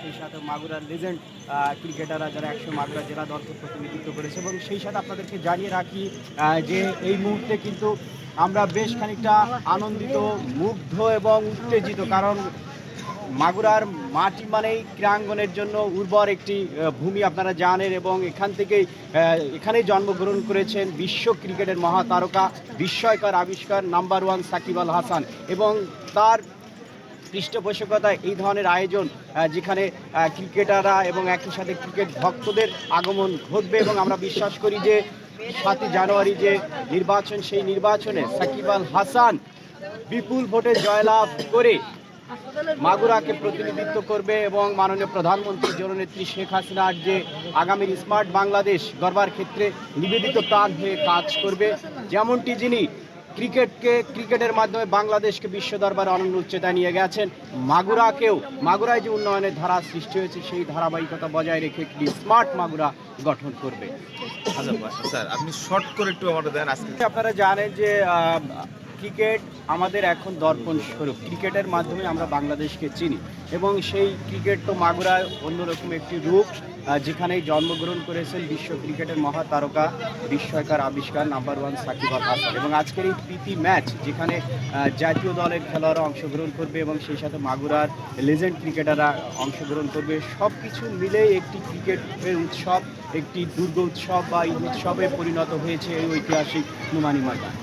সেই সাথে মাগুরার লেজেন্ড ক্রিকেটাররা যারা একশো মাগুরা জেলা দলকে প্রতিনিধিত্ব করেছে এবং সেই সাথে আপনাদেরকে জানিয়ে রাখি যে এই মুহূর্তে কিন্তু আমরা বেশ খানিকটা আনন্দিত, মুগ্ধ এবং উত্তেজিত কারণ মাগুরার মাটি মানেই ক্রীড়াঙ্গনের জন্য উর্বর একটি ভূমি আপনারা জানেন এবং এখান থেকেই এখানেই জন্মগ্রহণ করেছেন বিশ্ব ক্রিকেটের মহাতারকা, বিস্ময়কর আবিষ্কার নাম্বার ওয়ান সাকিব আল হাসান এবং তার পৃষ্ঠপোষকতায় এই ধরনের আয়োজন যেখানে ক্রিকেটাররা এবং একই সাথে ক্রিকেট ভক্তদের আগমন ঘটবে এবং আমরা বিশ্বাস করি যে সাতই জানুয়ারি যে নির্বাচন, সেই নির্বাচনে সাকিব আল হাসান বিপুল ভোটে জয়লাভ করে মাগুরাকে প্রতিনিধিত্ব করবে এবং মাননীয় প্রধানমন্ত্রী জননেত্রী শেখ হাসিনার যে আগামীর স্মার্ট বাংলাদেশ গড়বার ক্ষেত্রে নিবেদিত প্রাণ হয়ে কাজ করবে। যেমনটি যিনি ক্রিকেটকে ক্রিকেটের মাধ্যমে বাংলাদেশকে বিশ্ব দরবারে অনন্য উচ্চতায় নিয়ে গেছেন। মাগুরাকেও মাগুরায় যে উন্নয়নের ধারা সৃষ্টি হয়েছে সেই ধারাবাহিকতা বজায় রেখে একটি স্মার্ট মাগুরা গঠন করবে। আচ্ছা আচ্ছা, স্যার আপনি শর্ট করে একটু আমাদের দেন আজকে। আপনারা জানেন যে ক্রিকেট আমাদের এখন দর্পণ স্বরূপ। ক্রিকেটের মাধ্যমে আমরা বাংলাদেশকে চিনি এবং সেই ক্রিকেট তো মাগুরায় অন্যরকম একটি রূপ আহ, যেখানে জন্মগ্রহণ করেছেন বিশ্ব ক্রিকেটের মহাতারকা বিস্ময়কার আবিষ্কার নাম্বার ওয়ান সাকিব আল হাসান। এবং আজকের এই প্রীতি ম্যাচ যেখানে জাতীয় দলের খেলোয়াড়রা অংশগ্রহণ করবে এবং সেই সাথে মাগুরার লেজেন্ড ক্রিকেটাররা অংশগ্রহণ করবে সব কিছু মিলে একটি ক্রিকেটের উৎসব একটি দুর্গ উৎসব বা ঈদ উৎসবে পরিণত হয়েছে এই ঐতিহাসিক নুমানি ময়দান।